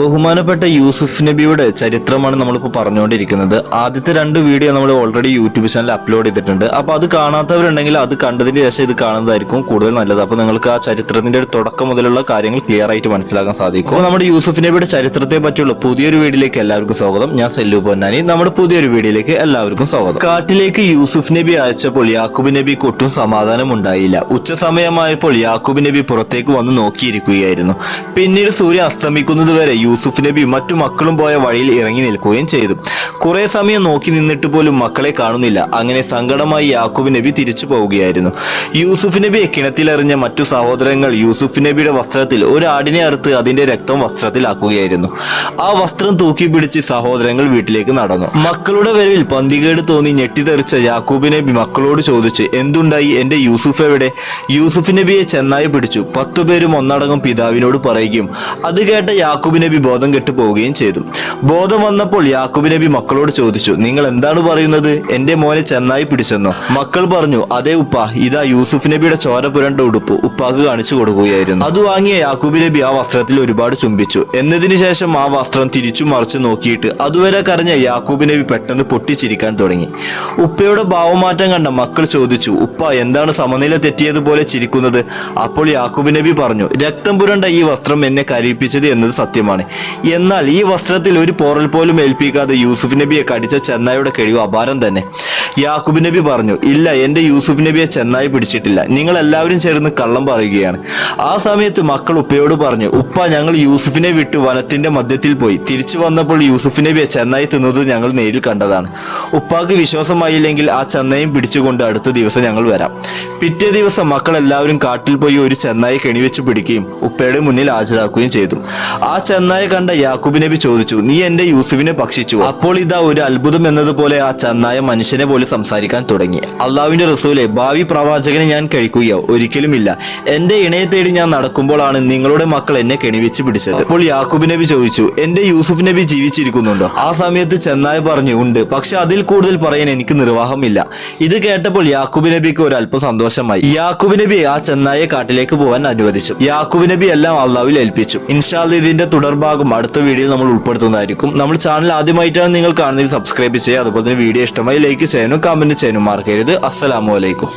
ബഹുമാനപ്പെട്ട യൂസുഫ് നബിയുടെ ചരിത്രമാണ് നമ്മളിപ്പോൾ പറഞ്ഞുകൊണ്ടിരിക്കുന്നത്. ആദ്യത്തെ രണ്ട് വീഡിയോ നമ്മൾ ഓൾറെഡി യൂട്യൂബ് ചാനൽ അപ്ലോഡ് ചെയ്തിട്ടുണ്ട്. അപ്പോൾ അത് കാണാത്തവരുണ്ടെങ്കിൽ അത് കണ്ടതിന് ശേഷം ഇത് കാണുന്നതായിരിക്കും കൂടുതൽ നല്ലത്. അപ്പോൾ നിങ്ങൾക്ക് ആ ചരിത്രത്തിന്റെ ഒരു തുടക്കം മുതലുള്ള കാര്യങ്ങൾ ക്ലിയർ ആയിട്ട് മനസ്സിലാക്കാൻ സാധിക്കും. നമ്മുടെ യൂസുഫ് നബിയുടെ ചരിത്രത്തെ പറ്റിയുള്ള പുതിയൊരു വീഡിയോയിലേക്ക് എല്ലാവർക്കും സ്വാഗതം. ഞാൻ സെല്ലു പൊന്നാനി. നമ്മുടെ പുതിയൊരു വീഡിയോയിലേക്ക് എല്ലാവർക്കും സ്വാഗതം. കാട്ടിലേക്ക് യൂസുഫ് നബി അയച്ചപ്പോൾ യാക്കൂബ് നബിക്ക് ഒട്ടും സമാധാനം ഉണ്ടായില്ല. ഉച്ച സമയമായപ്പോൾ യാക്കൂബ് നബി പുറത്തേക്ക് വന്ന് നോക്കിയിരിക്കുകയായിരുന്നു. പിന്നീട് സൂര്യ അസ്തമിക്കുന്നത് വരെ യൂസുഫ് നബി മറ്റു മക്കളും പോയ വഴിയിൽ ഇറങ്ങി നിൽക്കുകയും ചെയ്തു. കുറെ സമയം നോക്കി നിന്നിട്ട് പോലും മക്കളെ കാണുന്നില്ല. അങ്ങനെ സങ്കടമായി യാക്കൂബ് നബി തിരിച്ചു പോവുകയായിരുന്നു. യൂസുഫ് നബിയെ കിണറ്റിലെറിഞ്ഞ മറ്റു സഹോദരങ്ങൾ യൂസുഫ് നബിയുടെ വസ്ത്രത്തിൽ ഒരു ആടിനെ അറുത്ത് അതിന്റെ രക്തം വസ്ത്രത്തിലാക്കുകയായിരുന്നു. ആ വസ്ത്രം തൂക്കി പിടിച്ച് സഹോദരങ്ങൾ വീട്ടിലേക്ക് നടന്നു. മക്കളുടെ വരവിൽ പന്തികേട് തോന്നി ഞെട്ടിതെറിച്ച യാക്കൂബ് നബി മക്കളോട് ചോദിച്ച് എന്തുണ്ടായി? എന്റെ യൂസുഫ് എവിടെ? യൂസുഫ് നബിയെ ചെന്നായി പിടിച്ചു. പത്തുപേരും ഒന്നടങ്കം പിതാവിനോട് പറയുകയും അത് കേട്ട യാക്കൂബ് നബി ബോധം കെട്ടു പോവുകയും ചെയ്തു. ബോധം വന്നപ്പോൾ യാക്കൂബ് നബി മക്കളോട് ചോദിച്ചു നിങ്ങൾ എന്താണ് പറയുന്നത്? എന്റെ മോനെ ചെന്നായി പിടിച്ചെന്നോ? മക്കൾ പറഞ്ഞു അതേ ഉപ്പ ഇതാ യൂസുഫ് നബിയുടെ ചോര പുരണ്ട ഉടുപ്പ്. ഉപ്പാക്ക് കാണിച്ചു കൊടുക്കുകയായിരുന്നു. അത് വാങ്ങിയ യാക്കൂബ് നബി ആ വസ്ത്രത്തിൽ ഒരുപാട് ചുംബിച്ചു. എന്നതിന് ശേഷം ആ വസ്ത്രം തിരിച്ചു മറിച്ച് നോക്കിയിട്ട് അതുവരെ കരഞ്ഞ യാക്കൂബ് നബി പെട്ടെന്ന് പൊട്ടിച്ചിരിക്കാൻ തുടങ്ങി. ഉപ്പയുടെ ഭാവമാറ്റം കണ്ട മക്കൾ ചോദിച്ചു ഉപ്പ എന്താണ് സമനില തെറ്റിയതുപോലെ ചിരിക്കുന്നത്? അപ്പോൾ യാക്കൂബ് നബി പറഞ്ഞു രക്തം പുരണ്ട ഈ വസ്ത്രം എന്നെ കരയിപ്പിച്ചത് എന്നത് സത്യമാണ്. എന്നാൽ ഈ വസ്ത്രത്തിൽ ഒരു പോറൽ പോലും ഏൽപ്പിക്കാതെ യൂസുഫ് നബിയെ കടിച്ച ചെന്നായുടെ കഴിവ് അപാരം തന്നെ. യാക്കൂബ് നബി പറഞ്ഞു ഇല്ല എന്റെ യൂസുഫ് നബിയെ ചെന്നായി പിടിച്ചിട്ടില്ല. നിങ്ങൾ എല്ലാവരും ചേർന്ന് കള്ളം പറയുകയാണ്. ആ സമയത്ത് മക്കൾ ഉപ്പയോട് പറഞ്ഞു ഉപ്പ ഞങ്ങൾ യൂസുഫിനെ വിട്ട് വനത്തിന്റെ മധ്യത്തിൽ പോയി. തിരിച്ചു വന്നപ്പോൾ യൂസുഫ് നബിയെ ചെന്നായി തിന്നത് ഞങ്ങൾ നേരിൽ കണ്ടതാണ്. ഉപ്പാക്ക് വിശ്വാസമായില്ലെങ്കിൽ ആ ചെന്നൈയും പിടിച്ചുകൊണ്ട് അടുത്ത ദിവസം ഞങ്ങൾ വരാം. പിറ്റേ ദിവസം മക്കൾ എല്ലാവരും കാട്ടിൽ പോയി ഒരു ചെന്നായി കെണിവെച്ച് പിടിക്കുകയും ഉപ്പയുടെ മുന്നിൽ ഹാജരാക്കുകയും ചെയ്തു. ആ ചെന്നായി കണ്ട യാക്കൂബ് നബി ചോദിച്ചു നീ എന്റെ യൂസുഫിനെ ഭക്ഷിച്ചു അപ്പോൾ ഇതാ ഒരു അത്ഭുതം എന്നതുപോലെ ആ ചെന്നായ മനുഷ്യനെ പോലെ സംസാരിക്കാൻ തുടങ്ങി. അള്ളാവിന്റെ റസൂലെ ഭാവി പ്രവാചകനെ ഞാൻ കഴിക്കുകയോ ഒരിക്കലുമില്ല. എന്റെ ഇണയെ തേടി ഞാൻ നടക്കുമ്പോഴാണ് നിങ്ങളുടെ മക്കൾ എന്നെ കെണിവെച്ച് പിടിച്ചത്. അപ്പോൾ യാക്കൂബ് നബി ചോദിച്ചു എന്റെ യൂസുഫ് നബി ജീവിച്ചിരിക്കുന്നുണ്ടോ? ആ സമയത്ത് ചെന്നായ പറഞ്ഞു ഉണ്ട്. പക്ഷെ അതിൽ കൂടുതൽ പറയാൻ എനിക്ക് നിർവാഹമില്ല. ഇത് കേട്ടപ്പോൾ യാക്കൂബ് നബിക്ക് ഒരു അല്പം സന്തോഷമായി യാക്കൂബ് നബി ആ ചെന്നായെ കാട്ടിലേക്ക് പോകാൻ അനുവദിച്ചു. യാക്കൂബ് നബി എല്ലാം അള്ളാവിൽ ഏൽപ്പിച്ചു. ഇൻഷാൽ ഇതിന്റെ തുടർഭാഗം അടുത്ത വീഡിയോയിൽ നമ്മൾ ഉൾപ്പെടുത്തുന്നതായിരിക്കും. നമ്മൾ ചാനൽ ആദ്യമായിട്ടാണ് നിങ്ങൾ കാണുന്നതിൽ സബ്സ്ക്രൈബ് ചെയ്യുക. അതുപോലെ തന്നെ വീഡിയോ ഇഷ്ടമായി ലൈക്ക് ചെയ്യാനും കമന്റ് ചെയ്യാനും മറക്കരുത്. അസ്സലാമു അലൈക്കും.